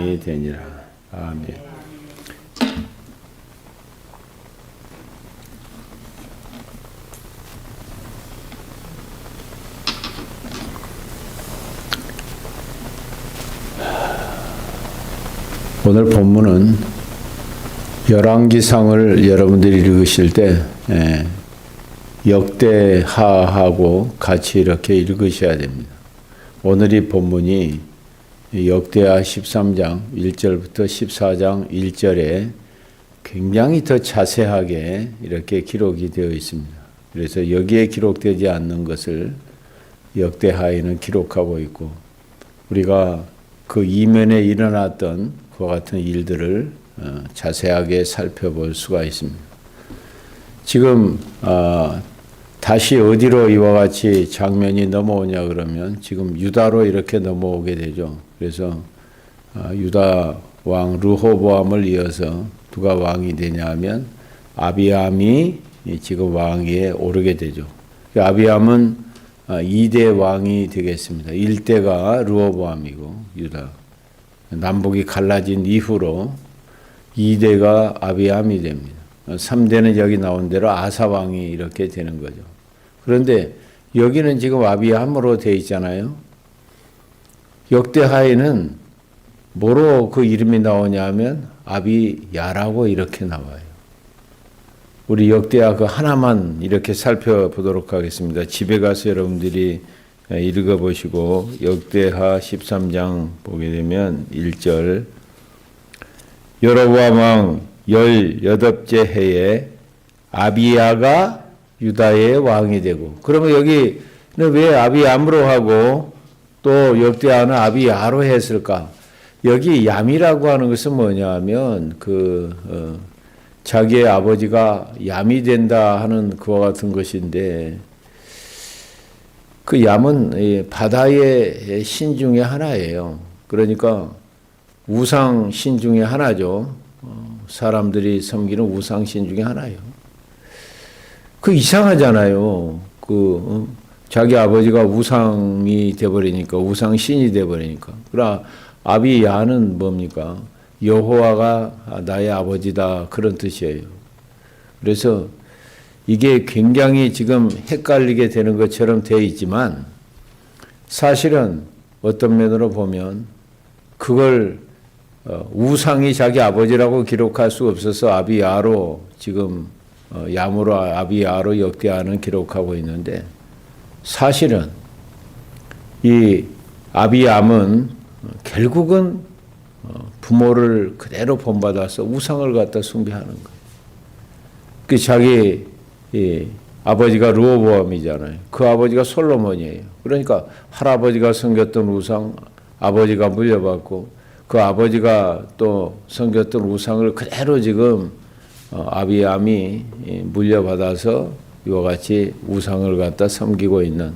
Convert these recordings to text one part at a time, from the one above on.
이 되니라. 아멘. 오늘 본문은 열왕기상을 여러분들이 읽으실 때 예, 역대하하고 같이 이렇게 읽으셔야 됩니다. 오늘이 본문이 역대하 13장 1절부터 14장 1절에 굉장히 더 자세하게 이렇게 기록이 되어 있습니다. 그래서 여기에 기록되지 않는 것을 역대하에는 기록하고 있고 우리가 그 이면에 일어났던 그와 같은 일들을 어, 자세하게 살펴볼 수가 있습니다. 지금 어, 다시 어디로 이와 같이 장면이 넘어오냐 그러면 지금 유다로 이렇게 넘어오게 되죠. 그래서 어, 유다 왕 르호보암을 이어서 누가 왕이 되냐면 아비암이 지금 왕위에 오르게 되죠. 그 아비암은 2대 왕이 되겠습니다. 1대가 르호보암이고 유다 남북이 갈라진 이후로 2대가 아비암이 됩니다. 3대는 여기 나온 대로 아사 왕이 이렇게 되는 거죠. 그런데 여기는 지금 아비암으로 돼 있잖아요. 역대하에는 뭐로 그 이름이 나오냐면 아비야라고 이렇게 나와요. 우리 역대하 그 하나만 이렇게 살펴보도록 하겠습니다. 집에 가서 여러분들이 읽어보시고 역대하 13장 보게 되면 1절 여로보암 왕 18째 해에 아비야가 유다의 왕이 되고 그러면 여기는 왜 아비암으로 하고 또 역대하는 아비야로 했을까? 여기 얌이라고 하는 것은 뭐냐면 그 어, 자기의 아버지가 얌이 된다 하는 그와 같은 것인데 그 얌은 바다의 신 중에 하나예요. 그러니까 우상 신 중에 하나죠. 어, 사람들이 섬기는 우상 신 중에 하나예요. 그 이상하잖아요. 그 어, 자기 아버지가 우상이 돼버리니까 우상 신이 돼버리니까. 그러나 아비야는 뭡니까? 여호와가 나의 아버지다 그런 뜻이에요. 그래서 이게 굉장히 지금 헷갈리게 되는 것처럼 되어 있지만 사실은 어떤 면으로 보면 그걸 어, 우상이 자기 아버지라고 기록할 수 없어서 아비야로 지금 어, 야무로 아비야로 역대하는 기록하고 있는데 사실은 이 아비암은 결국은 어, 부모를 그대로 본받아서 우상을 갖다 숭배하는 거예요. 그 자기 예, 아버지가 르호보암이잖아요. 그 아버지가 솔로몬이에요. 그러니까 할아버지가 섬겼던 우상 아버지가 물려받고 그 아버지가 또 섬겼던 우상을 그대로 지금 어, 아비암이 예, 물려받아서 이와 같이 우상을 갖다 섬기고 있는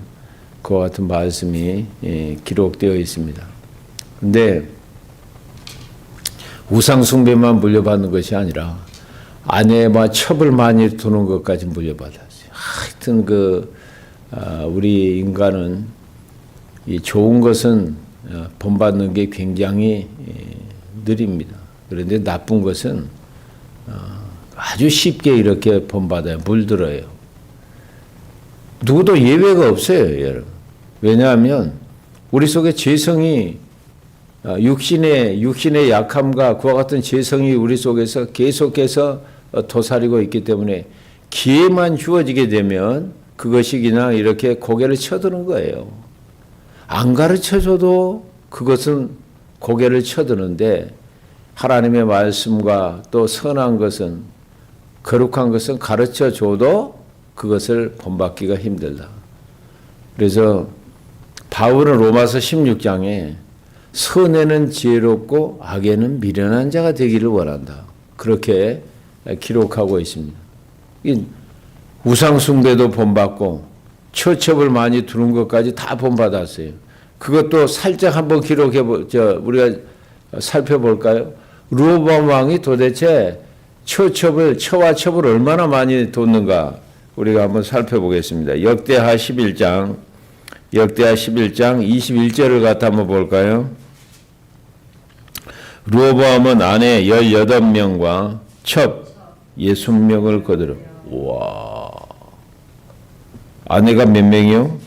그와 같은 말씀이 예, 기록되어 있습니다. 근데 우상 숭배만 물려받는 것이 아니라 아내와 첩을 많이 두는 것까지 물려받았어요. 하여튼 그 아, 우리 인간은 이 좋은 것은 어, 본받는 게 굉장히 느립니다. 그런데 나쁜 것은 어, 아주 쉽게 이렇게 본받아요. 물들어요. 누구도 예외가 없어요, 여러분. 왜냐하면 우리 속에 죄성이 아, 육신의 육신의 약함과 그와 같은 죄성이 우리 속에서 계속해서 어, 도사리고 있기 때문에 기회만 주어지게 되면 그것이 그냥 이렇게 고개를 쳐드는 거예요. 안 가르쳐줘도 그것은 고개를 쳐드는데 하나님의 말씀과 또 선한 것은 거룩한 것은 가르쳐 줘도 그것을 본받기가 힘들다. 그래서 바울은 로마서 16장에 선에는 지혜롭고 악에는 미련한 자가 되기를 원한다. 그렇게 기록하고 있습니다. 우상숭배도 본받고 처첩을 많이 두는 것까지 다 본받았어요. 그것도 살짝 한번 기록해 보 저 우리가 살펴볼까요? 루오밤 왕이 도대체 처첩을 처와 첩을 얼마나 많이 뒀는가 우리가 한번 살펴보겠습니다. 역대하 11장 역대하 11장 21절을 갖다 한번 볼까요? 르호보암은 아내 18명과 첩 60명을 거두려. 와. 아내가 몇 명이요?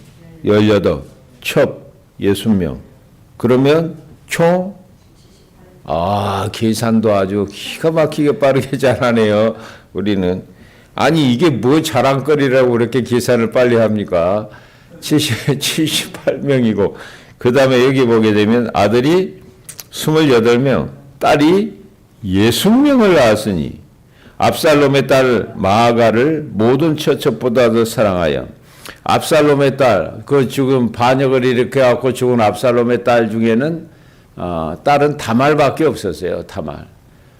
18. 첩 60명. 그러면 총 아, 계산도 아주 기가 막히게 빠르게 잘하네요. 우리는. 아니, 이게 뭐 자랑거리라고 그렇게 계산을 빨리 합니까? 70, 78명이고, 그 다음에 여기 보게 되면 아들이 28명, 딸이 60명을 낳았으니, 압살롬의 딸 마아가를 모든 처첩보다 더 사랑하여, 압살롬의 딸, 그 지금 반역을 일으켜갖고 죽은 압살롬의 딸 중에는 어, 딸은 다말밖에 없었어요. 다말.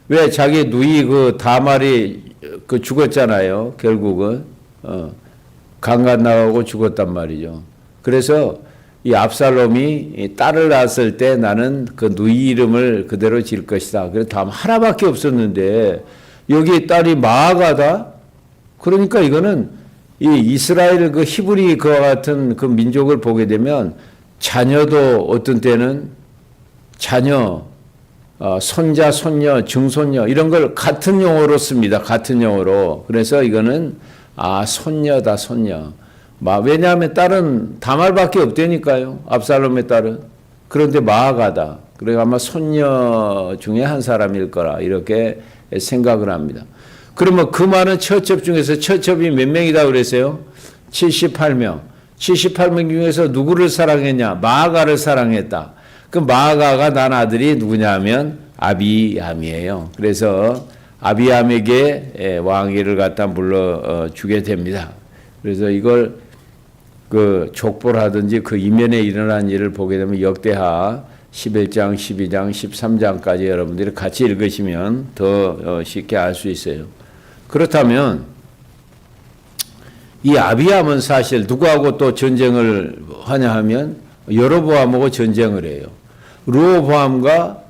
왜 자기 누이 그 다말이 그 죽었잖아요. 결국은 어, 강간 나가고 죽었단 말이죠. 그래서 이 압살롬이 이 딸을 낳았을 때 나는 그 누이 이름을 그대로 지을 것이다. 그래서 다음 하나밖에 없었는데 여기 딸이 마아가다. 그러니까 이거는 이 이스라엘 그 히브리 그와 같은 그 민족을 보게 되면 자녀도 어떤 때는 자녀, 어, 손자, 손녀, 증손녀 이런 걸 같은 용어로 씁니다. 같은 용어로. 그래서 이거는 아 손녀다 손녀. 마, 왜냐하면 딸은 다말밖에 없다니까요. 압살롬의 딸은. 그런데 마아가다. 그래 아마 손녀 중에 한 사람일 거라 이렇게 생각을 합니다. 그러면 그 많은 처첩 중에서 처첩이 몇 명이다 그랬어요? 78명. 78명 중에서 누구를 사랑했냐? 마아가를 사랑했다. 그 마아가가 난 아들이 누구냐면 아비암이에요. 그래서 아비암에게 예, 왕위를 갖다 물러 어, 주게 됩니다. 그래서 이걸 그 족보라든지 그 이면에 일어난 일을 보게 되면 역대하 11장, 12장, 13장까지 여러분들이 같이 읽으시면 더 어, 쉽게 알 수 있어요. 그렇다면 이 아비암은 사실 누구하고 또 전쟁을 하냐 하면 여로보암하고 전쟁을 해요. 르호보암과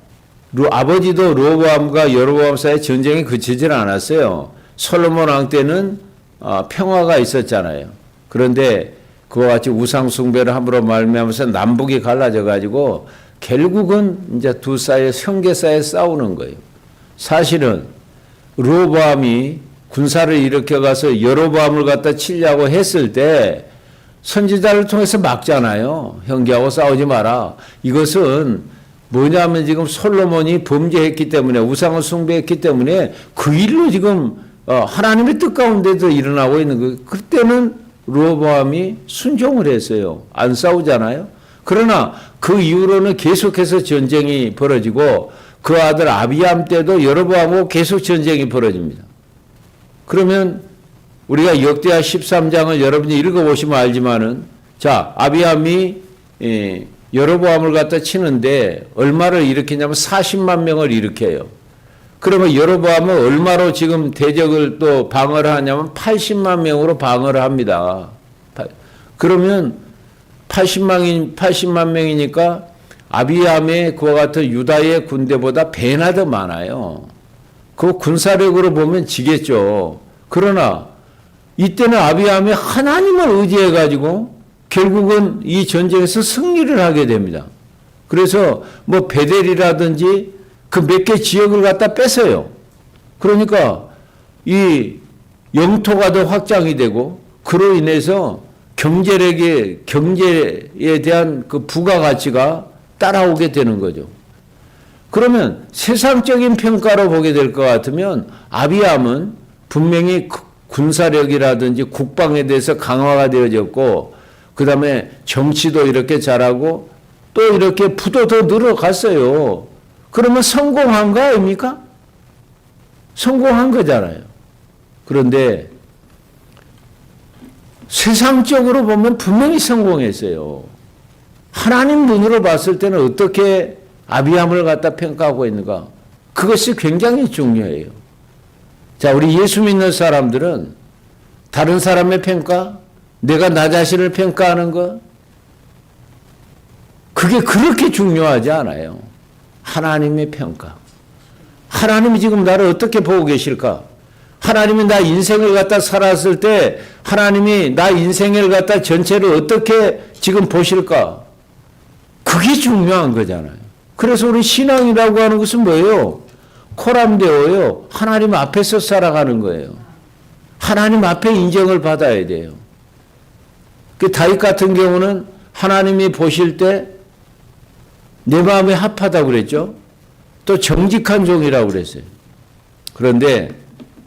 루, 아버지도 르호보암과 여로보암 사이에 전쟁이 그치질 않았어요. 솔로몬 왕 때는 어, 평화가 있었잖아요. 그런데 그와 같이 우상 숭배를 함부로 말미암아서 남북이 갈라져 가지고 결국은 이제 두 사이에 형제 사이에 싸우는 거예요. 사실은 르호보암이 군사를 일으켜 가서 여로보암을 갖다 치려고 했을 때 선지자를 통해서 막잖아요. 형제하고 싸우지 마라. 이것은 뭐냐면 지금 솔로몬이 범죄했기 때문에 우상을 숭배했기 때문에 그 일로 지금 어, 하나님의 뜻 가운데도 일어나고 있는 거예요. 그때는 로보암이 순종을 했어요. 안 싸우잖아요. 그러나 그 이후로는 계속해서 전쟁이 벌어지고 그 아들 아비암 때도 여로보암하고 계속 전쟁이 벌어집니다. 그러면 우리가 역대하 13장을 여러분이 읽어보시면 알지만은 자 아비암이 예, 여로보암을 갖다 치는데 얼마를 일으키냐면 40만 명을 일으켜요. 그러면 여로보암은 얼마로 지금 대적을 또 방어를 하냐면 80만 명으로 방어를 합니다. 그러면 80만인 80만 명이니까 아비암의 그와 같은 유다의 군대보다 배나 더 많아요. 그 군사력으로 보면 지겠죠. 그러나 이때는 아비암이 하나님을 의지해 가지고 결국은 이 전쟁에서 승리를 하게 됩니다. 그래서 뭐 베델이라든지 그 몇 개 지역을 갖다 뺏어요. 그러니까 이 영토가 더 확장이 되고 그로 인해서 경제력의 경제에 대한 그 부가가치가 따라오게 되는 거죠. 그러면 세상적인 평가로 보게 될 것 같으면 아비암은 분명히 군사력이라든지 국방에 대해서 강화가 되어졌고 그 다음에 정치도 이렇게 잘하고 또 이렇게 부도 더 늘어갔어요. 그러면 성공한 거 아닙니까? 성공한 거잖아요. 그런데 세상적으로 보면 분명히 성공했어요. 하나님 눈으로 봤을 때는 어떻게 아비함을 갖다 평가하고 있는가? 그것이 굉장히 중요해요. 자, 우리 예수 믿는 사람들은 다른 사람의 평가, 내가 나 자신을 평가하는 것, 그게 그렇게 중요하지 않아요. 하나님의 평가. 하나님이 지금 나를 어떻게 보고 계실까? 하나님이 나 인생을 갖다 살았을 때 하나님이 나 인생을 갖다 전체를 어떻게 지금 보실까? 그게 중요한 거잖아요. 그래서 우리 신앙이라고 하는 것은 뭐예요? 코람데오요. 하나님 앞에서 살아가는 거예요. 하나님 앞에 인정을 받아야 돼요. 그 다윗 같은 경우는 하나님이 보실 때 내 마음에 합하다고 그랬죠. 또 정직한 종이라고 그랬어요. 그런데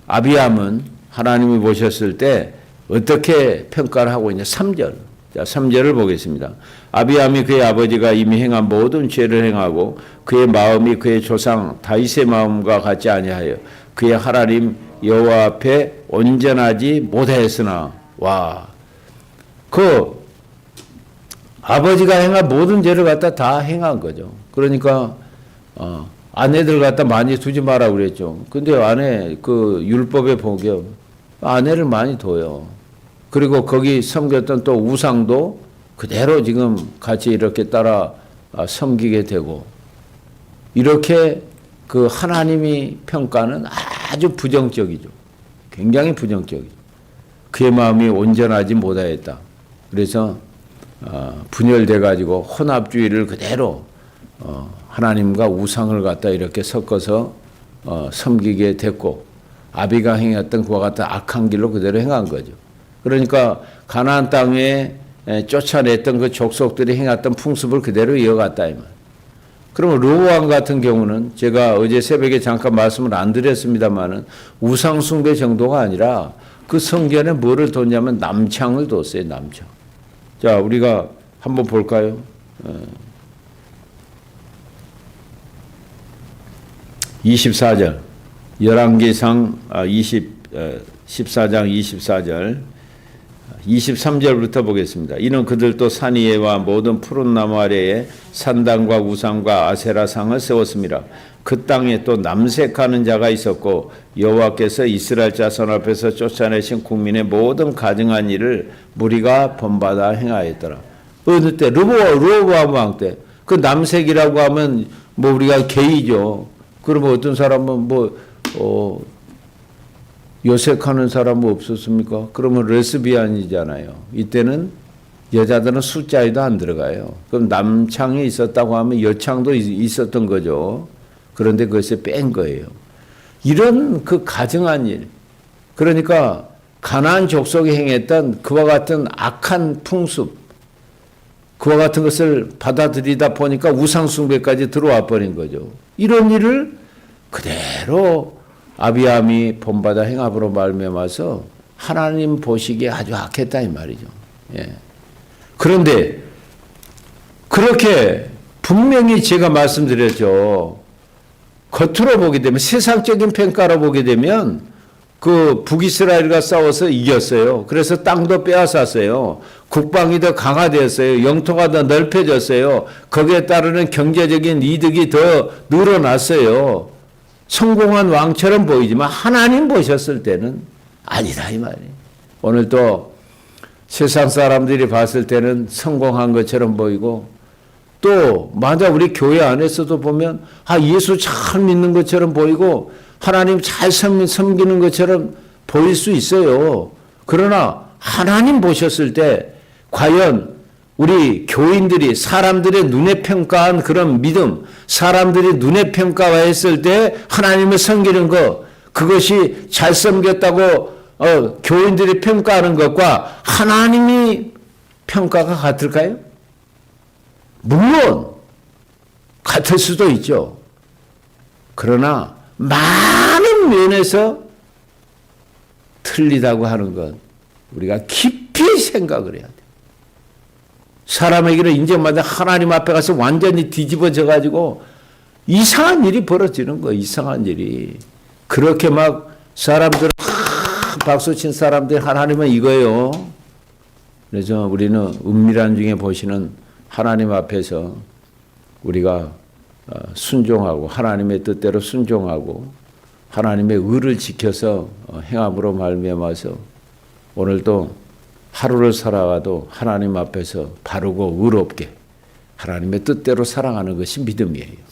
아비암은 하나님이 보셨을 때 어떻게 평가를 하고 있냐? 3절. 자, 3절을 보겠습니다. 아비암이 그의 아버지가 이미 행한 모든 죄를 행하고 그의 마음이 그의 조상 다윗의 마음과 같지 아니하여 그의 하나님 여호와 앞에 온전하지 못하였으나 와. 그 아버지가 행한 모든 죄를 갖다 다 행한 거죠. 그러니까 어, 아내들 갖다 많이 두지 마라 그랬죠. 근데 아내 그 율법에 보면 아내를 많이 둬요. 그리고 거기 섬겼던 또 우상도 그대로 지금 같이 이렇게 따라 아, 섬기게 되고 이렇게 그 하나님이 평가는 아주 부정적이죠. 굉장히 부정적이죠. 그의 마음이 온전하지 못하였다. 그래서 어, 분열돼 가지고 혼합주의를 그대로 어, 하나님과 우상을 갖다 이렇게 섞어서 어, 섬기게 됐고 아비가 행했던 그와 같은 악한 길로 그대로 행한 거죠. 그러니까 가나안 땅에 에, 쫓아냈던 그 족속들이 행했던 풍습을 그대로 이어갔다 이 말. 그러면 로보암 같은 경우는 제가 어제 새벽에 잠깐 말씀을 안 드렸습니다만은 우상 숭배 정도가 아니라 그 성전에 뭐를 뒀냐면 남창을 뒀어요 남창. 자 우리가 한번 볼까요? 어. 24절 열왕기상 20 14장 24절 23절부터 보겠습니다. 이는 그들도 산 위에와 모든 푸른 나무 아래에 산당과 우상과 아세라상을 세웠습니다. 그 땅에 또 남색하는 자가 있었고 여호와께서 이스라엘 자손 앞에서 쫓아내신 국민의 모든 가증한 일을 무리가 본받아 행하였더라. 어느 때 르보 르보암 왕 때 그 남색이라고 하면 뭐 우리가 게이죠. 그러면 어떤 사람은 뭐 어, 요색하는 사람은 없었습니까? 그러면 레스비안이잖아요. 이때는 여자들은 숫자에도 안 들어가요. 그럼 남창이 있었다고 하면 여창도 있었던 거죠. 그런데 그것을 뺀 거예요. 이런 그 가증한 일. 그러니까 가나안 족속이 행했던 그와 같은 악한 풍습, 그와 같은 것을 받아들이다 보니까 우상숭배까지 들어와 버린 거죠. 이런 일을 그대로 아비암이 본받아 행함으로 말미암아서 하나님 보시기에 아주 악했다 이 말이죠. 예. 그런데 그렇게 분명히 제가 말씀드렸죠. 겉으로 보게 되면 세상적인 평가로 보게 되면 그 북이스라엘과 싸워서 이겼어요. 그래서 땅도 빼앗았어요. 국방이 더 강화되었어요. 영토가 더 넓혀졌어요. 거기에 따르는 경제적인 이득이 더 늘어났어요. 성공한 왕처럼 보이지만 하나님 보셨을 때는 아니다 이 말이에요. 오늘 또 세상 사람들이 봤을 때는 성공한 것처럼 보이고 또 맞아 우리 교회 안에서도 보면 아 예수 잘 믿는 것처럼 보이고 하나님 잘 섬기는 것처럼 보일 수 있어요. 그러나 하나님 보셨을 때 과연 우리 교인들이 사람들의 눈에 평가한 그런 믿음, 사람들이 눈에 평가했을 때 하나님을 섬기는 것, 그것이 잘 섬겼다고 어, 교인들이 평가하는 것과 하나님이 평가가 같을까요? 물론 같을 수도 있죠. 그러나 많은 면에서 틀리다고 하는 것 우리가 깊이 생각을 해야 돼. 사람에게는 인정받아 하나님 앞에 가서 완전히 뒤집어져 가지고 이상한 일이 벌어지는 거예요. 이상한 일이. 그렇게 막 사람들 박수 친 사람들 하나님은 이거예요. 그래서 우리는 은밀한 중에 보시는 하나님 앞에서 우리가 어, 순종하고 하나님의 뜻대로 순종하고 하나님의 의를 지켜서 어, 행함으로 말미암아서 오늘도 하루를 살아가도 하나님 앞에서 바르고 의롭게 하나님의 뜻대로 살아가는 것이 믿음이에요.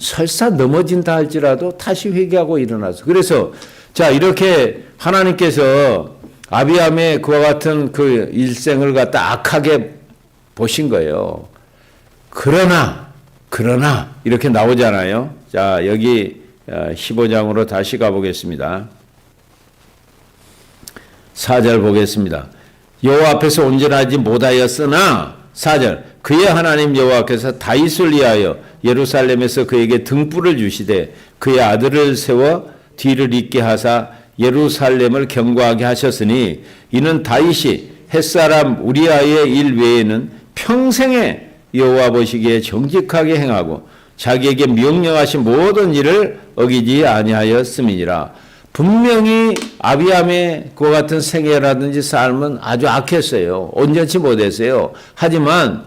설사 넘어진다 할지라도 다시 회개하고 일어나서 그래서 자 이렇게 하나님께서 아비함의 그와 같은 그 일생을 갖다 악하게 보신 거예요. 그러나 그러나 이렇게 나오잖아요. 자, 여기 15장으로 다시 가보겠습니다. 4절 보겠습니다. 여호와 앞에서 온전하지 못하였으나 4절 그의 하나님 여호와께서 다윗을 위하여 예루살렘에서 그에게 등불을 주시되 그의 아들을 세워 뒤를 잇게 하사 예루살렘을 경고하게 하셨으니 이는 다윗이 햇사람 우리아의 일 외에는 평생에 여호와 보시기에 정직하게 행하고 자기에게 명령하신 모든 일을 어기지 아니하였음이니라. 분명히 아비암의 그와 같은 생애라든지 삶은 아주 악했어요. 온전치 못했어요. 하지만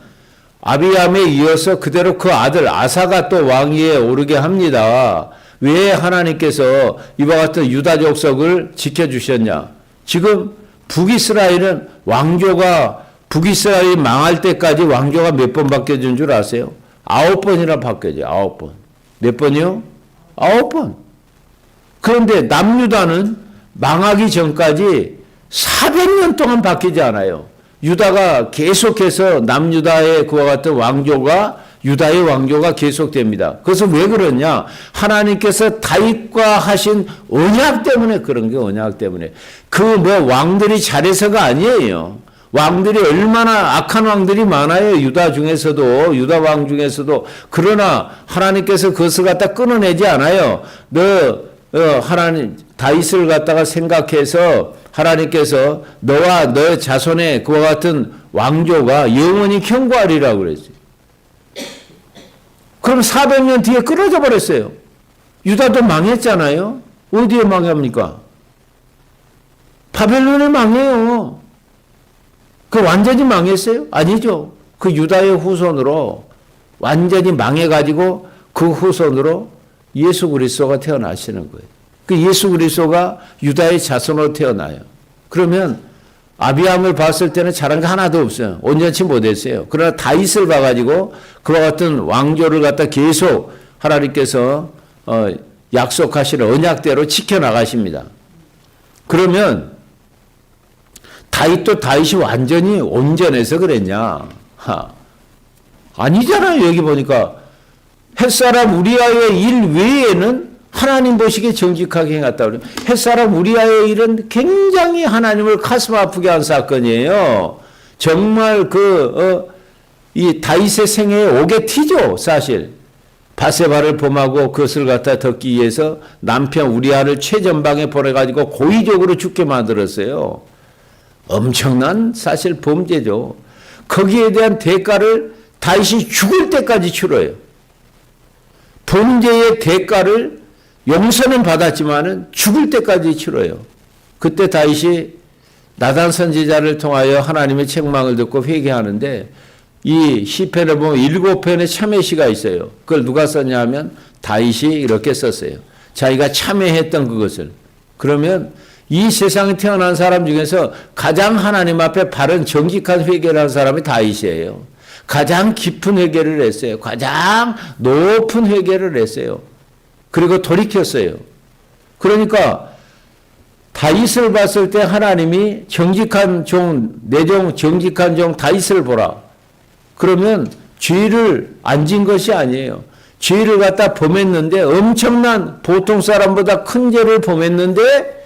아비암에 이어서 그대로 그 아들 아사가 또 왕위에 오르게 합니다. 왜 하나님께서 이와 같은 유다 족속을 지켜주셨냐? 지금 북이스라엘은 왕조가 북이스라엘이 망할 때까지 왕조가 몇 번 바뀌어진 줄 아세요? 아홉 번이나 바뀌어져 아홉 번. 몇 번이요? 아홉 번. 그런데 남유다는 망하기 전까지 400년 동안 바뀌지 않아요. 유다가 계속해서 남유다의 그와 같은 왕조가 유다의 왕조가 계속됩니다. 그래서 왜 그러냐? 하나님께서 다윗과 하신 언약 때문에 그런 게 언약 때문에. 그 뭐 왕들이 잘해서가 아니에요. 왕들이 얼마나 악한 왕들이 많아요. 유다 중에서도, 유다 왕 중에서도. 그러나 하나님께서 그것을 갖다 끊어내지 않아요. 너, 어, 하나님, 다윗을 갖다가 생각해서 하나님께서 너와 너의 자손의 그와 같은 왕조가 영원히 경고하리라고 그랬어요. 그럼 400년 뒤에 끊어져 버렸어요. 유다도 망했잖아요. 어디에 망합니까? 바벨론에 망해요. 그 완전히 망했어요? 아니죠. 그 유다의 후손으로 완전히 망해가지고 그 후손으로 예수 그리스도가 태어나시는 거예요. 그 예수 그리스도가 유다의 자손으로 태어나요. 그러면 아비함을 봤을 때는 잘한 게 하나도 없어요. 온전치 못했어요. 그러나 다윗을 봐가지고 그와 같은 왕조를 갖다 계속 하나님께서 어, 약속하시는 언약대로 지켜나가십니다. 그러면 다윗도 다윗이 완전히 온전해서 그랬냐? 하. 아니잖아요. 여기 보니까 햇사람 우리아의 일 외에는 하나님 보시기에 정직하게 행했다. 햇사람 우리아의 일은 굉장히 하나님을 가슴 아프게 한 사건이에요. 정말 그, 어, 이 다윗의 생애에 오게 튀죠, 사실. 바세바를 범하고 그것을 갖다 덮기 위해서 남편 우리아를 최전방에 보내가지고 고의적으로 죽게 만들었어요. 엄청난 사실 범죄죠. 거기에 대한 대가를 다윗이 죽을 때까지 치러요. 범죄의 대가를 용서는 받았지만은 죽을 때까지 치러요. 그때 다윗이 나단 선지자를 통하여 하나님의 책망을 듣고 회개하는데 이 시편에 보면 일곱 편의 참회 시가 있어요. 그걸 누가 썼냐 하면 다윗이 이렇게 썼어요. 자기가 참회했던 그것을. 그러면 이 세상에 태어난 사람 중에서 가장 하나님 앞에 바른 정직한 회개를 한 사람이 다윗이에요. 가장 깊은 회개를 했어요. 가장 높은 회개를 했어요. 그리고 돌이켰어요. 그러니까 다윗을 봤을 때 하나님이 정직한 종, 내종 정직한 종 다윗을 보라. 그러면 죄를 안 진 것이 아니에요. 죄를 갖다 범했는데 엄청난 보통 사람보다 큰 죄를 범했는데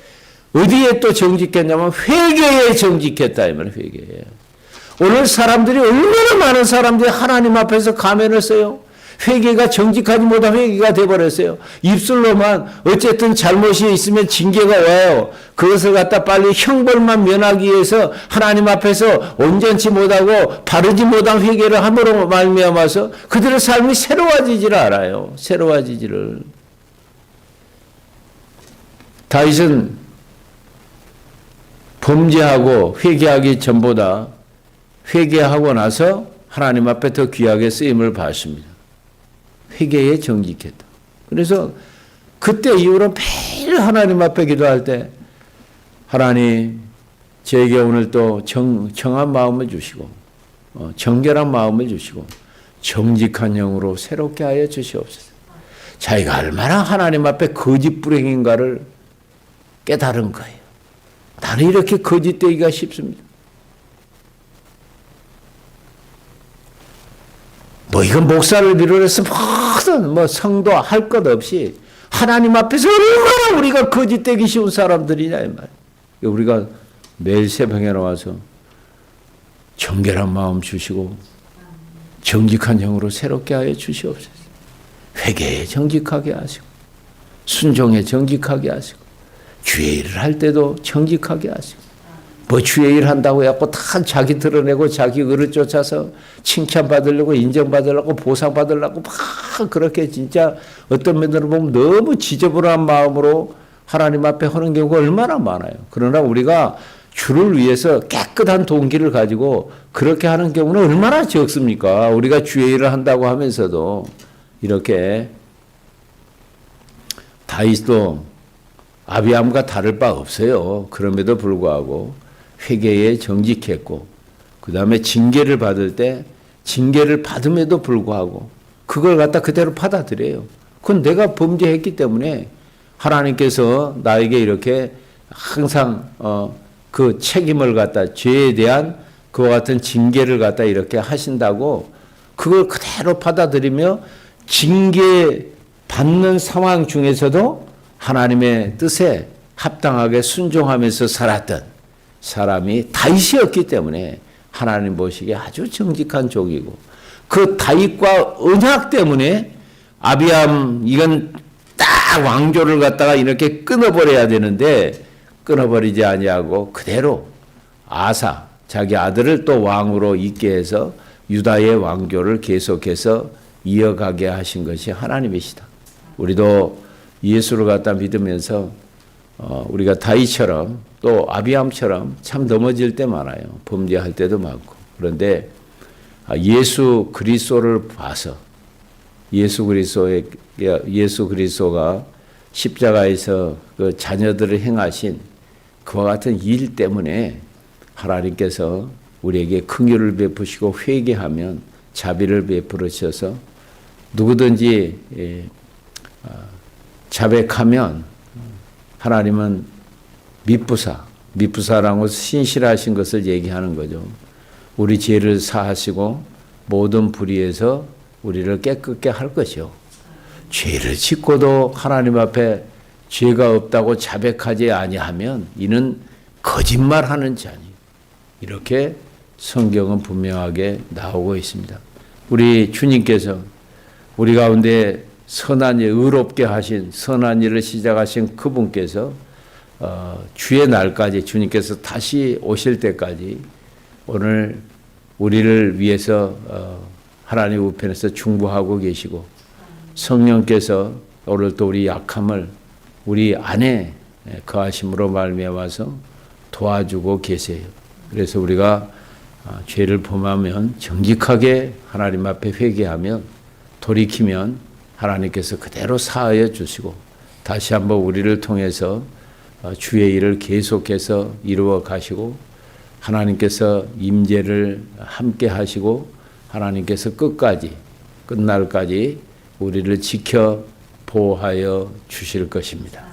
어디에 또 정직했냐면 회개에 정직했다 이 말이에요. 회개에. 오늘 사람들이 얼마나 많은 사람들이 하나님 앞에서 가면을 써요. 회개가 정직하지 못한 회개가 돼버렸어요. 입술로만 어쨌든 잘못이 있으면 징계가 와요. 그것을 갖다 빨리 형벌만 면하기 위해서 하나님 앞에서 온전치 못하고 바르지 못한 회개를 함으로 말미암아서 그들의 삶이 새로워지지를 않아요. 새로워지지를. 다윗은 범죄하고 회개하기 전보다 회개하고 나서 하나님 앞에 더 귀하게 쓰임을 받습니다. 회개에 정직했다. 그래서 그때 이후로 매일 하나님 앞에 기도할 때 하나님 제게 오늘 또 정, 정한 마음을 주시고 어, 정결한 마음을 주시고 정직한 영으로 새롭게 하여 주시옵소서. 자기가 얼마나 하나님 앞에 거짓 불행인가를 깨달은 거예요. 나는 이렇게 거짓되기가 쉽습니다. 뭐 이건 목사를 비롯해서 모든 뭐 성도 할 것 없이 하나님 앞에서 얼마나 우리가 거짓되기 쉬운 사람들이냐 이 말이에요. 우리가 매일 새벽에 나와서 정결한 마음 주시고 정직한 영으로 새롭게 하여 주시옵소서. 회개에 정직하게 하시고 순종에 정직하게 하시고 주의 일을 할 때도 정직하게 하시고 뭐 주의 일 한다고 해갖고 다 자기 드러내고 자기 의를 쫓아서 칭찬받으려고 인정받으려고 보상받으려고 막 그렇게 진짜 어떤 면으로 보면 너무 지저분한 마음으로 하나님 앞에 하는 경우가 얼마나 많아요. 그러나 우리가 주를 위해서 깨끗한 동기를 가지고 그렇게 하는 경우는 얼마나 적습니까? 우리가 주의 일을 한다고 하면서도 이렇게 다윗도 아비암과 다를 바 없어요. 그럼에도 불구하고 회개에 정직했고 그 다음에 징계를 받을 때 징계를 받음에도 불구하고 그걸 갖다 그대로 받아들여요. 그건 내가 범죄했기 때문에 하나님께서 나에게 이렇게 항상 어, 그 책임을 갖다 죄에 대한 그와 같은 징계를 갖다 이렇게 하신다고 그걸 그대로 받아들이며 징계 받는 상황 중에서도 하나님의 뜻에 합당하게 순종하면서 살았던 사람이 다윗이었기 때문에 하나님 보시기에 아주 정직한 족이고 그 다윗과 언약 때문에 아비암 이건 딱 왕조를 갖다가 이렇게 끊어버려야 되는데 끊어버리지 아니하고 그대로 아사 자기 아들을 또 왕으로 있게 해서 유다의 왕조를 계속해서 이어가게 하신 것이 하나님이시다. 우리도 예수를 갖다 믿으면서 어, 우리가 다이처럼 또 아비암처럼 참 넘어질 때 많아요. 범죄할 때도 많고. 그런데 아, 예수 그리스도를 봐서 예수 그리스도의 예수 그리스도가 십자가에서 그 자녀들을 행하신 그와 같은 일 때문에 하나님께서 우리에게 긍휼을 베푸시고 회개하면 자비를 베풀으셔서 누구든지 예, 아, 자백하면 하나님은 미쁘사, 미쁘사라고 신실하신 것을 얘기하는 거죠. 우리 죄를 사하시고 모든 불의에서 우리를 깨끗게 할 것이요. 죄를 짓고도 하나님 앞에 죄가 없다고 자백하지 아니하면 이는 거짓말하는 자니. 이렇게 성경은 분명하게 나오고 있습니다. 우리 주님께서 우리 가운데 선한 일, 의롭게 하신 선한 일을 시작하신 그분께서 어, 주의 날까지 주님께서 다시 오실 때까지 오늘 우리를 위해서 어, 하나님 우편에서 중보하고 계시고 성령께서 오늘 또 우리 약함을 우리 안에 거하심으로 말미암아서 도와주고 계세요. 그래서 우리가 어, 죄를 범하면 정직하게 하나님 앞에 회개하면 돌이키면 하나님께서 그대로 사하여 주시고 다시 한번 우리를 통해서 어, 주의 일을 계속해서 이루어 가시고 하나님께서 임재를 함께 하시고 하나님께서 끝까지 끝날까지 우리를 지켜 보호하여 주실 것입니다.